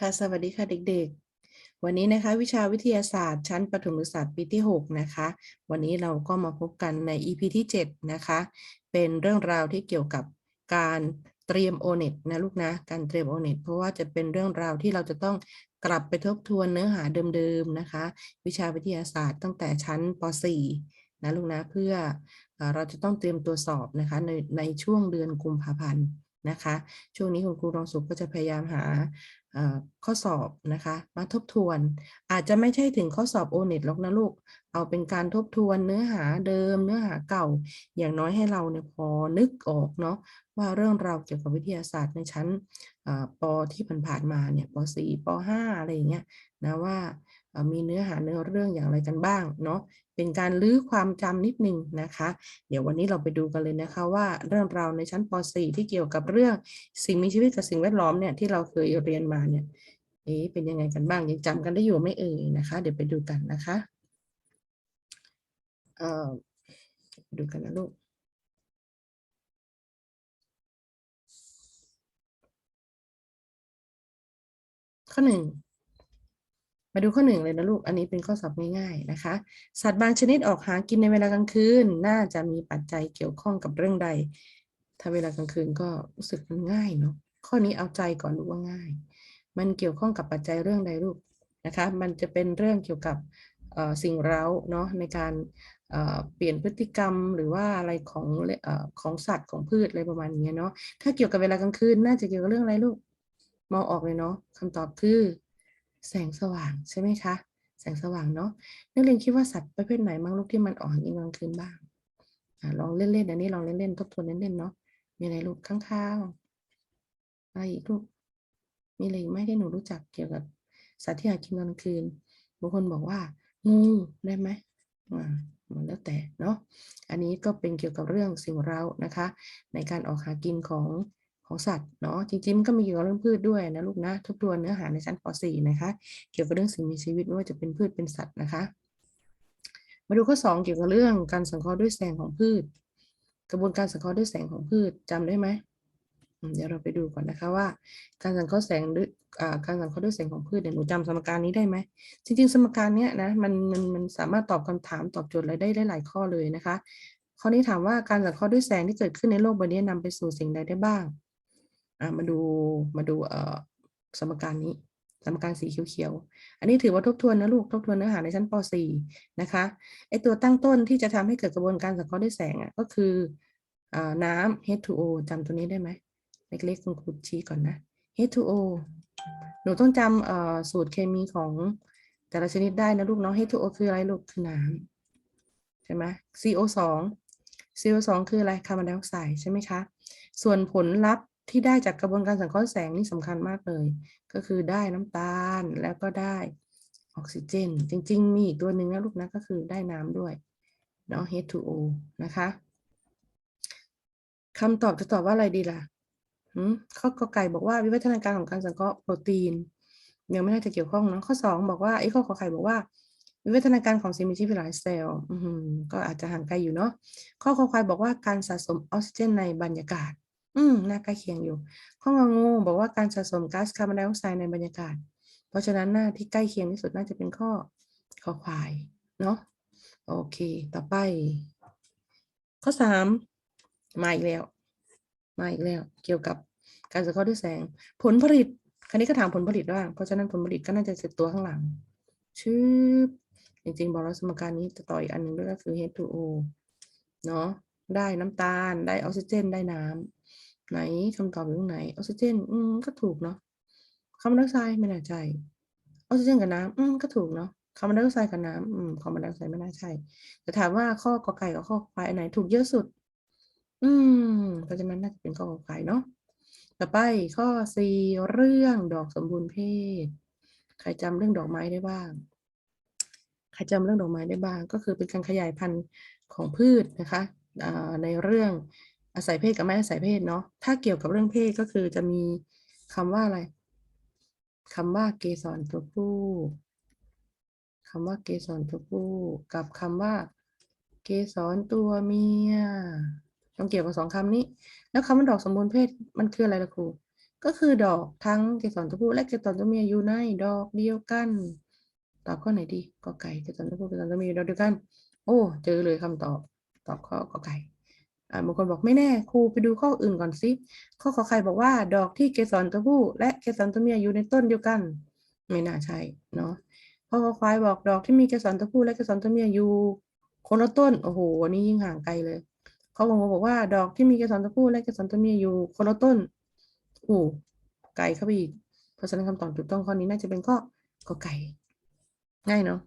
ค่ะสวัสดีค่ะเด็กๆ วันนี้นะคะวิชาวิทยาศาสตร์ชั้นประถมศึกษาปีที่ 6 นะคะ วันนี้เราก็มาพบกันใน EP ที่ 7 นะคะ เป็นเรื่องราวที่เกี่ยวกับการเตรียมโอเน็ตนะลูกนะ การเตรียมโอเน็ตเพราะว่าจะเป็นเรื่องราวที่เราจะต้องกลับไปทบทวนเนื้อหาเดิมๆนะคะ วิชาวิทยาศาสตร์ตั้งแต่ชั้นป .4 นะลูกนะเพื่อเราจะต้องเตรียมตัวสอบนะคะในในช่วงเดือนกุมภาพันธ์ นะคะ ช่วงนี้คุณครูรองสุขก็จะพยายามหาข้อสอบนะคะ มาทบทวน อาจจะไม่ใช่ถึงข้อสอบโอเน็ตหรอกนะลูก เอาเป็นการทบทวนเนื้อหาเดิม เนื้อหาเก่า อย่างน้อยให้เราเนี่ยพอนึกออกเนาะว่าเรื่องราวเกี่ยวกับวิทยาศาสตร์ในชั้นปที่ผ่านๆมาเนี่ยป .4 ป .5 อะไรอย่างเงี้ยนะว่า มีเนื้อหาเนื้อเรื่องอย่างไรกันบ้างเนาะเป็นการลื้อความจำนิดนึงนะคะ เดี๋ยววันนี้เราไปดูกันเลยนะคะว่าเรื่องราวในชั้นป .4 ที่เกี่ยวกับเรื่องสิ่งมีชีวิตกับสิ่งแวดล้อมเนี่ยที่เราเคยเรียนมาเนี่ยเอ๊ะเป็นยังไงกันบ้างยังจำกันได้อยู่ไหม่เอ่ยนะคะ เดี๋ยวไปดูกันนะคะเอ่อดูกันนะลูกข้อหนึ่ง มาดูข้อหนึ่งเลยนะลูก อันนี้เป็นข้อสอบง่ายๆนะคะ สัตว์บางชนิดออกหากินในเวลากลางคืน น่าจะมีปัจจัยเกี่ยวข้องกับเรื่องใด ถ้าเวลากลางคืนก็รู้สึกมันง่ายเนาะ ข้อนี้เอาใจก่อนดูว่าง่าย มันเกี่ยวข้องกับปัจจัยเรื่องใดลูกนะคะ มันจะเป็นเรื่องเกี่ยวกับสิ่งเร้าเนาะในการเปลี่ยนพฤติกรรมหรือว่าอะไรของอของสัตว์ของพืชอะไรประมาณนี้เนาะ ถ้าเกี่ยวกับเวลากลางคืนน่าจะเกี่ยวกับเรื่องอะไรลูก มองออกเลยเนาะคำตอบคือ แสงสว่างใช่ไหมคะ แสงสว่างเนาะนักเรียนคิดว่าสัตว์ประเภทไหนบ้างลูกที่มันออกหากินกลางคืนบ้างอลองเล่นๆอันนี้ลองเล่นๆทบทวนเล่นๆเนาะมีอะไรลูกข้างข้าวอะไรอีกลูกมีอะไรอีกไหมที่หนูรู้จักเกี่ยวกับสัตว์ที่หากินกลางคืนบางคนบอกว่างูได้ไหมอ่ามันแล้วแต่เนาะอันนี้ก็เป็นเกี่ยวกับเรื่องสิ่งเร้านะคะ ในการออกหากินของ ของสัตว์เนาะจริงๆมันก็มีเกี่ยวกับเรื่องพืชด้วยนะลูกนะทบทวนเนื้อหาในชั้นป .4 นะคะ เกี่ยวกับเรื่องสิ่งมีชีวิตไม่ว่าจะเป็นพืชเป็นสัตว์นะคะ มาดูข้อ 2 เกี่ยวกับเรื่องการสังเคราะห์ด้วยแสงของพืช กระบวนการสังเคราะห์ด้วยแสงของพืชจำได้ไหมเดี๋ยวเราไปดูก่อนนะคะว่า การสังเคราะห์แสงด้วยอ่าการสังเคราะห์ด้วยแสงของพืชเนี่ยหนูจำสมการนี้ได้ไหมจริง ๆ สมการเนี้ยนะมันมันมันสามารถตอบคำถามตอบโจทย์อะไรได้หลายข้อเลยนะคะข้อนี้ถามว่าการสังเคราะห์ด้วยแสงที่เกิดขึ้นในโลกใบนี้นำไปสู่สิ่งใดได้บ้าง มาดูมาดูเอ่อสมการนี้สมการสีเขียวๆ อันนี้ถือว่าทบทวนนะลูก ทบทวนเนื้อหาในชั้นป .4 นะคะ ไอตัวตั้งต้นที่จะทำให้เกิดกระบวนการสังเคราะห์ด้วยแสงอะก็คืออ่าน้ำ H2O จำตัวนี้ได้ไหม เล็กๆคุณครูชี้ก่อนนะ H2O หนูต้องจำเอ่อสูตรเคมีของแต่ละชนิดได้นะลูกเนาะ H2O คืออะไรลูก คือน้ำใช่ไหม CO2 CO2 คืออะไร คาร์บอนไดออกไซด์ใช่ไหมคะ ส่วนผลลัพธ์ ที่ได้จากกระบวนการสังเคราะห์แสงนี่สำคัญมากเลย ก็คือได้น้ำตาลแล้วก็ได้ออกซิเจน จริง ๆ มีอีกตัวหนึ่งนะลูกนะก็คือได้น้ำด้วยเนาะ H2O นะคะคำตอบจะตอบว่าอะไรดีล่ะหืมข้อกอไก่บอกว่าวิวัฒนาการของการสังเคราะห์โปรตีนยังไม่น่าจะเกี่ยวข้องเนะข้อสองบอกว่าไอ้ข้อขอไข่บอกว่า วิวัฒนาการของสิ่งมีชีวิตหลายเซลล์ก็อาจจะห่างไกลอยู่เนาะข้อคอควายบอกว่าการสะสมออกซิเจนในบรรยากาศ อืมน่าใกล้เคียงอยู่ ข้ององูบอกว่าการสะสมก๊าซคาร์บอนไดออกไซด์ในบรรยากาศ เพราะฉะนั้นหน้าที่ใกล้เคียงที่สุดน่าจะเป็นข้อคอควาย เนาะโอเค ต่อไป ข้อสามมาอีกแล้ว มาอีกแล้ว เกี่ยวกับการสังเคราะห์ด้วยแสง ผลผลิตคราวนี้ก็ถามผลผลิตบ้างเพราะฉะนั้นผลผลิตก็น่าจะเสร็จตัวข้างหลังชื่อจริงๆ บอกแล้วสมการนี้จะต่ออีกอันหนึ่งด้วยก็คือ H2O เนาะได้น้ำตาลได้ออกซิเจนได้น้ำ ไหนคำตอบอยู่ตรงไหนออกซิเจน อืมก็ถูกเนาะคาร์บอนไดออกไซด์ไม่น่าใช่ออกซิเจนกับน้ำอืมก็ถูกเนาะคาร์บอนไดออกไซด์กับน้ำอืมคาร์บอนไดออกไซด์ไม่น่าใช่ แต่ถามว่าข้อกอไก่กับข้อควายอันไหนถูกเยอะสุด อืมเพราะฉะนั้นน่าจะเป็นข้อกอไก่เนาะต่อไปข้อสี่เรื่องดอกสมบูรณ์เพศ ใครจำเรื่องดอกไม้ได้บ้าง ใครจำเรื่องดอกไม้ได้บ้าง ก็คือเป็นการขยายพันธุ์ของพืชนะคะในเรื่อง อาศัยเพศกับไม่อาศัยเพศเนาะถ้าเกี่ยวกับเรื่องเพศก็คือจะมีคำว่าอะไรคำว่าเกสรตัวผู้คำว่าเกสรตัวผู้กับคำว่า เกสรตัวเมียต้องเกี่ยวกับสองคำนี้ แล้วคำว่าดอกสมบูรณ์เพศมันคืออะไรล่ะครูก็คือดอกทั้งเกสรตัวผู้และเกสรตัวเมียอยู่ในดอกเดียวกันตอบข้อไหนดีกอไก่เกสรตัวผู้เกสรตัวเมียอยู่ดอกเดียวกัน โอ้ เจอเลยคำตอบ ตอบข้อกอไก่ บางคนบอกไม่แน่ครูไปดูข้ออื่นก่อนสิข้อขอไข่บอกว่า ดอกที่เกสรตัวผู้ และเกสรตัวเมียอยู่ในต้นเดียวกัน ไม่น่าใช่เนาะข้อขอควายบอกดอกที่มีเกสรตัวผู้และเกสรตัวเมียอยู่คนละต้นโอ้โหอันนี้ยิ่งห่างไกลเลยข้องงบอกว่า ดอกที่มีเกสรตัวผู้และเกสรตัวเมียอยู่คนละต้นโอ้ไกลเข้าไปอีกเพราะฉะนั้นคำตอบถูกต้องข้อนี้น่าจะเป็นข้อกอไก่ง่ายเนาะ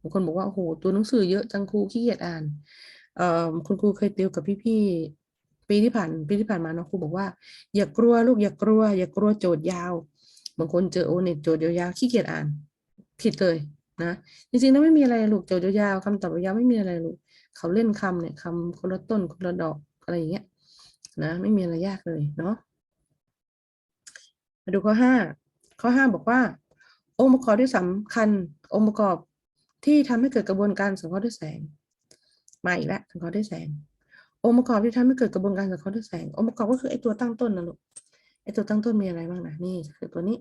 บางคนบอกว่าโอ้โหตัวหนังสือเยอะจังครูขี้เกียจอ่าน คุณครูเคยติวกับพี่ๆปีที่ผ่านปีที่ผ่านมาเนาะครูบอกว่า อย่ากลัวลูกอย่ากลัว อย่ากลัวโจทย์ยาวบางคนเจอโอเน็ตโจทย์ยาวๆขี้เกียจอ่าน ผิดเลยนะจริงๆแล้วไม่มีอะไรลูกโจทย์ยาวๆคำตอบยาวไม่มีอะไรลูกเขาเล่นคำเนี่ยคำคนละต้นคนละดอกอะไรอย่างเงี้ยนะไม่มีอะไรยากเลยเนาะมาดูข้อห้าข้อห้าบอกว่า องค์ประกอบที่สำคัญองค์ประกอบที่ทำให้เกิดกระบวนการสังเคราะห์ด้วยแสง มาอีกแล้วสังเคราะห์ด้วยแสง องค์ประกอบที่ทำให้เกิดกระบวนการสังเคราะห์ด้วยแสง องค์ประกอบก็คือไอ้ตัวตั้งต้นนะลูก ไอ้ตัวตั้งต้นมีอะไรบ้างนะ นี่คือตัวนี้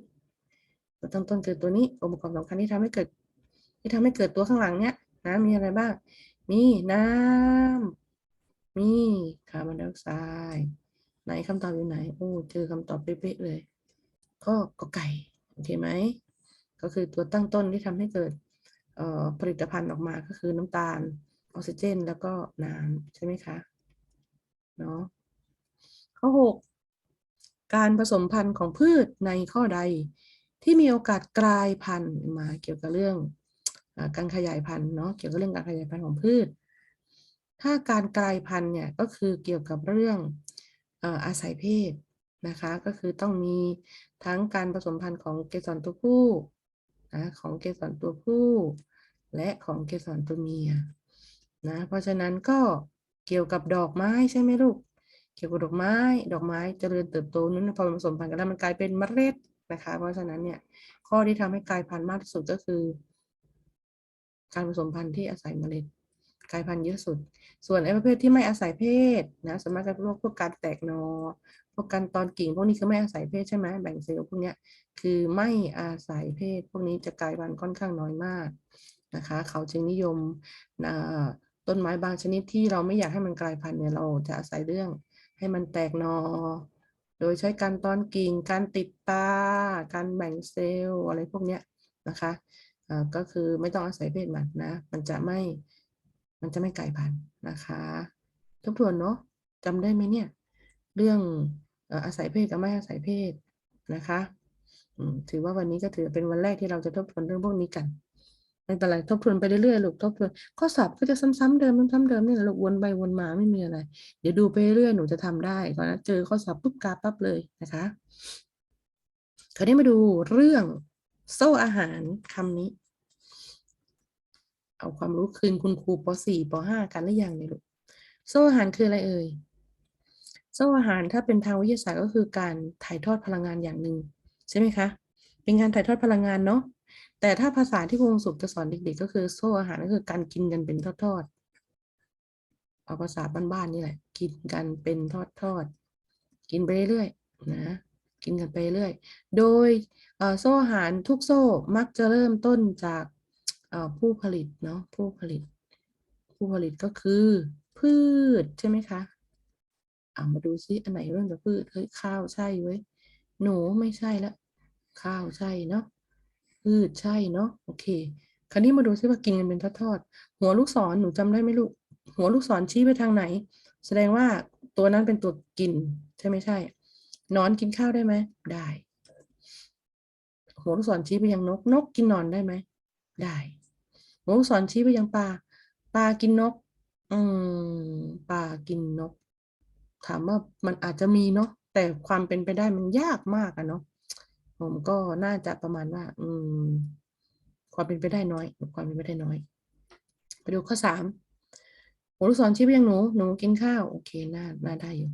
ตัวตั้งต้นคือตัวนี้ องค์ประกอบสำคัญที่ทำให้เกิด ที่ทำให้เกิดตัวข้างหลังเนี้ยนะมีอะไรบ้าง มีน้ำมีคาร์บอนไดออกไซด์ ไหนคำตอบอยู่ไหน โอ้ เจอคำตอบเป๊ะๆเลย ก็กอไก่ โอเคไหม ก็คือตัวตั้งต้นที่ทำให้เกิดผลิตภัณฑ์ออกมาก็คือน้ำตาล ออกซิเจน แล้วก็น้ำใช่ไหมคะเนาะข้อหกการผสมพันธุ์ของพืชในข้อใด ที่มีโอกาสกลายพันธุ์มาเกี่ยวกับเรื่องอการขยายพันธุ์เนาะเกี่ยวกับเรื่องการขยายพันธุ์ของพืช ถ้าการกลายพันธุ์เนี่ยก็คือเกี่ยวกับเรื่องเอ่ออาศัยเพศนะคะก็คือต้องมีทั้งการผสมพันธุ์ของเกสรตัวผู้นะของเกสรตัวผู้ และของเกสรตัวเมีย นะ เพราะฉะนั้นก็เกี่ยวกับดอกไม้ใช่ไหมลูก เกี่ยวกับดอกไม้ ดอกไม้จเจริญเติบโตนั้นพอผสมพันธุ์กันแล้วมันกลายเป็นเมล็ดนะคะ เพราะฉะนั้นเนี่ยข้อที่ทำให้กลายพันธุ์มากที่สุดก็คือ การผสมพันธุ์ที่อาศัยเมล็ดกลายพันธุ์เยอะสุด ส่วนไอ้ประเภทที่ไม่อาศัยเพศนะส่วนมากจะพวกพวกการแตกหนอ พวกการตอนกิ่ง พวกนี้คือไม่อาศัยเพศใช่ไหมแบ่งเซลล์พวกเนี้ยคือไม่อาศัยเพศ พวกนี้จะกลายพันธุ์ค่อนข้างน้อยมากนะคะ เขาจึงนิยมอ่า ต้นไม้บางชนิดที่เราไม่อยากให้มันกลายพันธุ์เนี่ยเราจะอาศัยเรื่องให้มันแตกหนอ โดยใช้การตอนกิ่ง การติดตา การแบ่งเซลล์อะไรพวกเนี้ยนะคะก็คือไม่ต้องอาศัยเพศมันนะ มันจะไม่ มันจะไม่กลายพันธุ์นะคะทบทวนเนาะจำได้ไหมเนี่ย เรื่องอาศัยเพศกับไม่อาศัยเพศนะคะถือว่าวันนี้ก็ถือเป็นวันแรกที่เราจะทบทวนเรื่องพวกนี้กัน ไม่เป็นไรทบทวนไปเรื่อยๆลูกทบทวนข้อสอบก็จะซ้ำๆเดิมซ้ำๆเดิมนี่แหละลูกวนไปวนมาไม่มีอะไร เดี๋ยวดูไปเรื่อยๆหนูจะทำได้ตอนนั้นเจอข้อสอบปุ๊บกาปั๊บเลยนะคะคราวนี้มาดูเรื่องโซ่อาหารคำนี้ เอาความรู้คืนคุณครูป .4 ป .5 กันหรือยังเนี่ยลูกโซ่อาหารคืออะไรเอ่ยโซ่อาหารถ้าเป็นทางวิทยาศาสตร์ก็คือการถ่ายทอดพลังงานอย่างหนึ่งใช่ไหมคะ เป็นการถ่ายทอดพลังงานเนาะ แต่ถ้าภาษาที่ครูสุขจะสอนเด็กๆก็คือโซ่อาหารก็คือการกินกันเป็นทอดๆเอาภาษาบ้านๆนี่แหละ กินกันเป็นทอดๆกินไปเรื่อยๆนะกินกันไปเรื่อยโดยโซ่อาหารทุกโซ่มักจะเริ่มต้นจากผู้ผลิตเนาะผู้ผลิต ผู้ผลิตก็คือ พืชใช่ไหมคะอามาดูซิอันไหนเริ่มจากพืชเฮ้ยข้าวใช่เว้ยหนูไม่ใช่ละข้าวใช่เนาะ พืชใช่เนาะโอเค คราวนี้มาดูซิว่ากินกันเป็นทอดๆหัวลูกศรหนูจำได้ไหมลูก หัวลูกศรชี้ไปทางไหน แสดงว่าตัวนั้นเป็นตัวกิน ใช่ไม่ใช่ นอนกินข้าวได้ไหมได้ หัวลูกศรชี้ไปยังนก นกกินนอนได้ไหมได้ หัวลูกศรชี้ไปยังปลาปลากินนก อืมปลากินนก ถามว่ามันอาจจะมีเนาะแต่ความเป็นไปได้มันยากมากอะเนาะ ผมก็น่าจะประมาณว่า อืม ความเป็นไปได้น้อย ความเป็นไปได้น้อย ไปดูข้อสามหัวลูกศรชี้ไปยังหนู หนูกินข้าว โอเค น่า น่าได้อยู่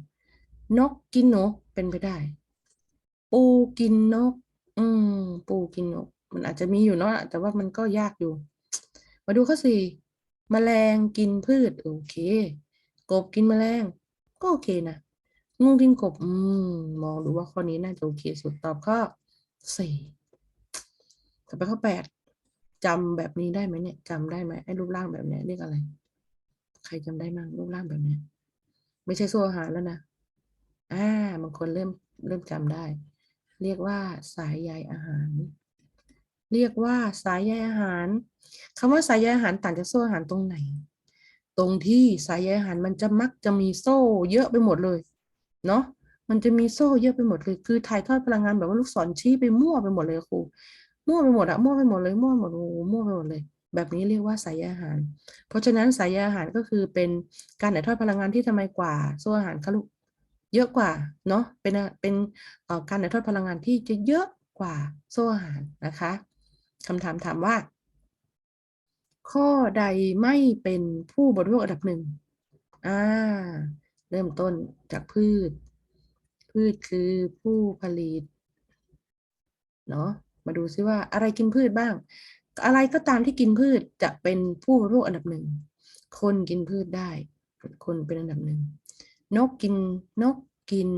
นกกินนก เป็นไปได้ ปูกินนก อืม ปูกินนก มันอาจจะมีอยู่เนาะ แต่ว่ามันก็ยากอยู่ มาดูข้อสี่แมลงกินพืช โอเค กบกินแมลง ก็โอเคนะงูกินกบ อืม มองดูว่าข้อนี้น่าจะโอเคสุดตอบข้อ สี่ต่อไปข้อแปดจำแบบนี้ได้ไหมเนี่ยจำได้ไหมไอ้รูปร่างแบบเนี้ยเรียกอะไร ใครจำได้มั่งรูปร่างแบบเนี้ยไม่ใช่โซ่อาหารแล้วนะอ่าบางคนเริ่มเริ่มจำได้ เรียกว่าสายใยอาหาร เรียกว่าสายใยอาหารคำว่าสายใยอาหารต่างจากโซ่อาหารตรงไหน ตรงที่สายใยอาหารมันจะมักจะมีโซ่เยอะไปหมดเลย เนาะ มันจะมีโซ่เยอะไปหมดเลย คือถ่ายทอดพลังงานแบบว่าลูกศรชี้ไปมั่วไปหมดเลยครู มั่วไปหมดอะมั่วไปหมดเลย มั่วหมดโอ้มั่วไปหมดเลย แบบนี้เรียกว่าสายอาหาร เพราะฉะนั้นสายอาหารก็คือเป็นการถ่ายทอดพลังงานที่ทำไมกว่าโซ่อาหารคะลูกเยอะกว่าเนาะ เป็นเป็นการถ่ายทอดพลังงานที่จะเยอะกว่าโซ่อาหารนะคะคำถามถามว่า ข้อใดไม่เป็นผู้บริโภคอันดับหนึ่งอ่า เริ่มต้นจากพืช พืชคือผู้ผลิต เนาะมาดูซิว่าอะไรกินพืชบ้าง อะไรก็ตามที่กินพืชจะเป็นผู้ริโภคอันดับหนึ่ง คนกินพืชได้ คนเป็นอันดับหนึ่ง นกกินนกกิน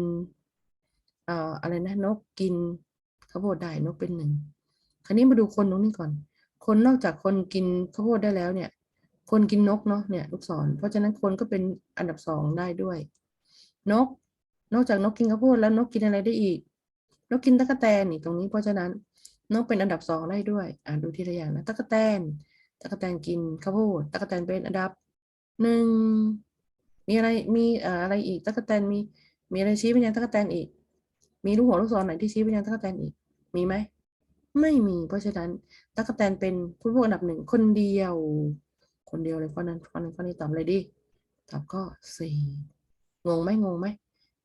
เอ่ออะไรนะ นกกินข้าวโพดได้นกเป็นหนึ่ง คราวนี้มาดูคนตรงนี้ก่อน คนนอกจากคนกินข้าวโพดได้แล้วเนี่ย คนกินนกเนาะเนี่ยลูกศร เพราะฉะนั้นคนก็เป็นอันดับสองได้ด้วย นก นอกจากนกกินข้าวโพดแล้วนกกินอะไรได้อีก นกกินตั๊กแตนนี่ตรงนี้เพราะฉะนั้นนกเป็นอันดับสองได้ด้วย อ่าดูทีละอย่างนะตั๊กแตนตั๊กแตนกินข้าวโพดตั๊กแตนเป็นอันดับหนึ่งมีอะไรมีอะไรอีกตั๊กแตนมีมีอะไรชี้ไปยังตั๊กแตนอีก มีลูกหัวลูกศรไหนที่ชี้ไปยังตั๊กแตนอีก มีไหมไม่มี เพราะฉะนั้นตั๊กแตนเป็นผู้บริโภคอันดับหนึ่งคนเดียว คนเดียวเลยข้อนั้นข้อนั้นข้อนี้ตอบเลยดิตอบข้อสี่งงไหมงงไหม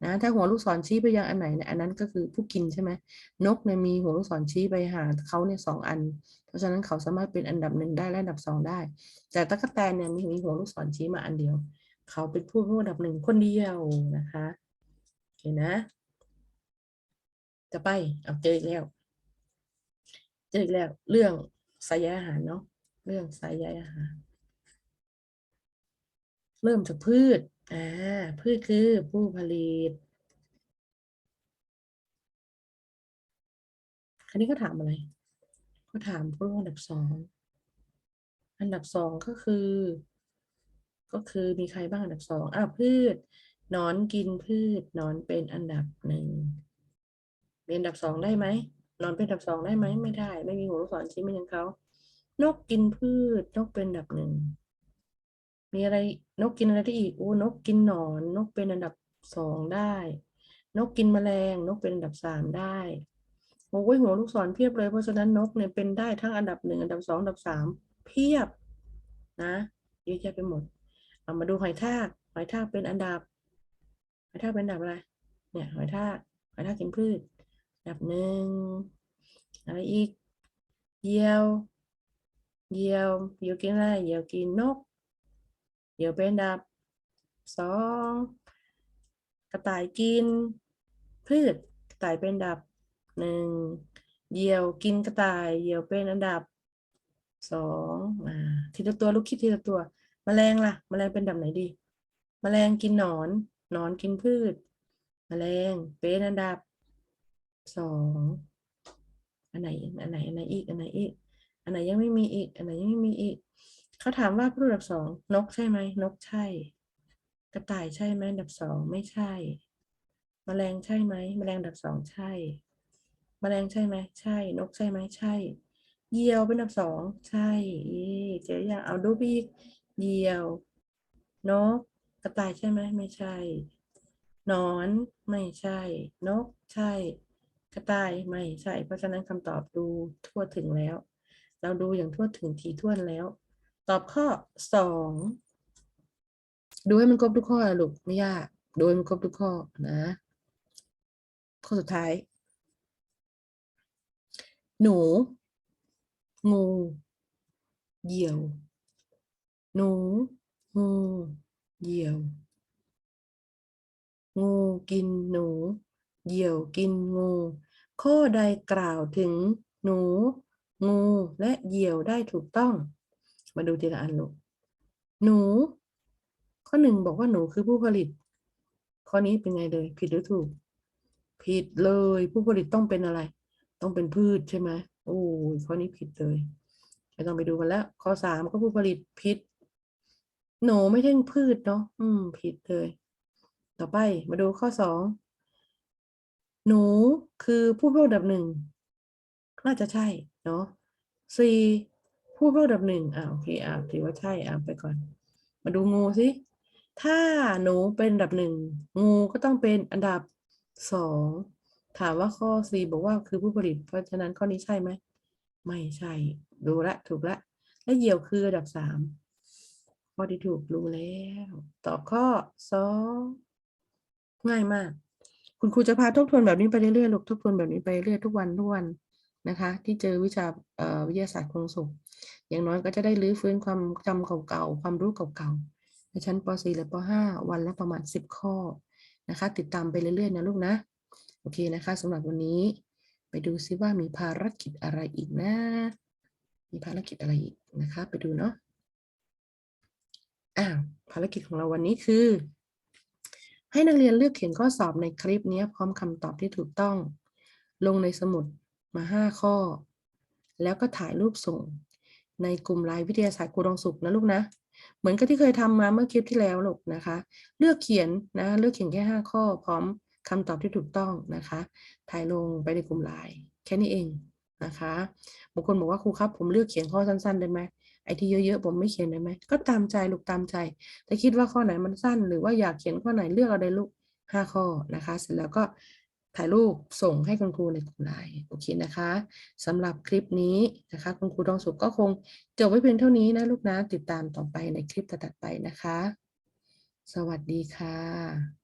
นะถ้าหัวลูกศรชี้ไปยังอันไหนเนี่ยอันนั้นก็คือผู้กินใช่ไหมนกเนี่ยมีหัวลูกศรชี้ไปหาเขาเนี่ยสองอัน เพราะฉะนั้นเขาสามารถเป็นอันดับหนึ่งได้และอันดับสองได้ แต่ตั๊กแตนเนี่ยมีมีหัวลูกศรชี้มาอันเดียว เขาเป็นผู้บริโภคอันดับหนึ่งคนเดียวนะคะโอเคนะจะไปเอาเจออีกแล้วเจออีกแล้วเรื่องสายใยอาหารเนาะเรื่องสายใยอาหาร เริ่มจากพืช อ่าพืชคือผู้ผลิตคราวนี้ก็ถามอะไร ก็ถามผู้อันดับสอง อันดับสองก็คือ ก็คือมีใครบ้างอันดับสองอ่าพืชนอนกินพืชนอนเป็นอันดับหนึ่งเป็นอันดับสองได้ไหมนอนเป็นอันดับสองได้ไหมไม่ได้ ไม่มีหัวลูกศรชี้มายังเขานกกินพืชนกเป็นอันดับหนึ่ง มีอะไรนกกินอะไรได้อีกโอ้นกกินหนอน นกเป็นอันดับสองได้ นกกินแมลง นกเป็นอันดับสามได้โอ้ยหัวลูกศรเพียบเลยเพราะฉะนั้นนกเนี่ยเป็นได้ทั้งอันดับหนึ่งอันดับสองอันดับสามเพียบนะเยอะแยะไปหมดเอามาดูหอยทากหอยทากเป็นอันดับหอยทากเป็นอันดับอะไรเนี่ยหอยทากหอยทากกินพืช อันดับหนึ่งอะไรอีกเหยี่ยวเหยี่ยวเหยี่ยวกินอะไรเหยี่ยวกินนก เหยี่ยวเป็นอันดับสองกระต่ายกิน พืชกระต่ายเป็นอันดับหนึ่งเหยี่ยวกินกระต่ายเหยี่ยวเป็นอันดับสองอ่าทีละตัวลูกคิดทีละตัวแมลงล่ะแมลงเป็นอันดับไหนดีแมลงกินหนอน หนอนกินพืชแมลงเป็นอันดับสองอันไหนอันไหนอันไหนอีกอันไหนอีกอันไหนยังไม่มีอีกอันไหนยังไม่มีอีก เขาถามว่าผู้ดับสองนกใช่ไหมนกใช่ กระต่ายใช่ไหมดับสองไม่ใช่แมลงใช่ไหมแมลงดับสองใช่แมลงใช่ไหมใช่ นกใช่ไหมใช่ เหยี่ยวเป็นดับสองใช่เอ๊ะเจ๊อยากเอาดูไปอีกเหยี่ยวนก กระต่ายใช่ไหมไม่ใช่หนอนไม่ใช่ นกใช่ กระต่ายไม่ใช่ เพราะฉะนั้นคำตอบดูทั่วถึงแล้ว เราดูอย่างทั่วถึงถี่วนแล้ว อบข้อสองดูให้มันครบทุกข้อนะลูกไม่ยากดูให้มันครบทุกข้อนะ ข้อสุดท้าย หนู งู เหยี่ยว หนู งู เหยี่ยว งูกินหนู เหยี่ยวกินงู ข้อใดกล่าวถึงหนู งูและเหยี่ยวได้ถูกต้อง มาดูทีละอันลูก หนู ข้อหนึ่งบอกว่าหนูคือผู้ผลิต ข้อนี้เป็นไงเลย ผิดหรือถูก ผิดเลย ผู้ผลิตต้องเป็นอะไร ต้องเป็นพืชใช่ไหมโอ้ยข้อนี้ผิดเลยไม่ต้องไปดูกันแล้ว ข้อสามก็ผู้ผลิตผิด หนูไม่ใช่พืชเนาะอืม ผิดเลย ต่อไปมาดูข้อสองหนูคือผู้บริโภคอันดับหนึ่ง น่าจะใช่ เนาะสี่ ผู้บริโภคอันดับหนึ่งอ่าโอเคอ่าถือว่าใช่อ่าไปก่อน มาดูงูสิ ถ้าหนูเป็นดับหนึ่งงูก็ต้องเป็นอันดับสองถามว่าข้อสี่บอกว่าคือผู้ผลิต เพราะฉะนั้นข้อนี้ใช่ไหมไม่ใช่ ดูละถูกละ และเหยี่ยวคืออันดับสามข้อที่ถูกรู้แล้ว ตอบข้อสองง่ายมาก คุณครูจะพาทบทวนแบบนี้ไปเรื่อยๆลูกทบทวนแบบนี้ไปเรื่อยทุกวันทุกวันนะคะ ที่เจอวิชาเอ่อวิทยาศาสตร์โครงสุข อย่างน้อยก็จะได้รื้อฟื้นความจำเก่าๆ ความรู้เก่าๆ ในชั้นป .4 และป .5 วันละประมาณ 10 ข้อนะคะ ติดตามไปเรื่อยๆนะลูกนะ โอเคนะคะสำหรับวันนี้ ไปดูซิว่ามีภารกิจอะไรอีกนะ มีภารกิจอะไรอีกนะคะ ไปดูเนาะอ้าวภารกิจของเราวันนี้คือ ให้นักเรียนเลือกเขียนข้อสอบในคลิปนี้พร้อมคำตอบที่ถูกต้อง ลงในสมุดมา 5 ข้อ แล้วก็ถ่ายรูปส่ง ในกลุ่มไลน์วิทยาศาสตร์ครูดองสุขนะลูกนะ เหมือนกับที่เคยทำมาเมื่อคลิปที่แล้วลูกนะคะ เลือกเขียนนะเลือกเขียนแค่ 5 ข้อพร้อมคำตอบที่ถูกต้องนะคะ ถ่ายลงไปในกลุ่มไลน์แค่นี้เองนะคะบางคนบอกว่าครูครับ ผมเลือกเขียนข้อสั้นๆได้ไหมไอ้ที่เยอะๆผมไม่เขียนได้ไหมก็ตามใจลูกตามใจ แต่คิดว่าข้อไหนมันสั้น หรือว่าอยากเขียนข้อไหนเลือกเอาได้ลูกห้าข้อนะคะ เสร็จแล้วก็ ถ่ายรูปส่งให้คุณครูในกลุ่มไลน์โอเคนะคะสำหรับคลิปนี้นะคะ คุณครูทองสุขก็คงจบไว้เพียงเท่านี้นะลูกนะติดตามต่อไปในคลิปถัดไปนะคะ สวัสดีค่ะ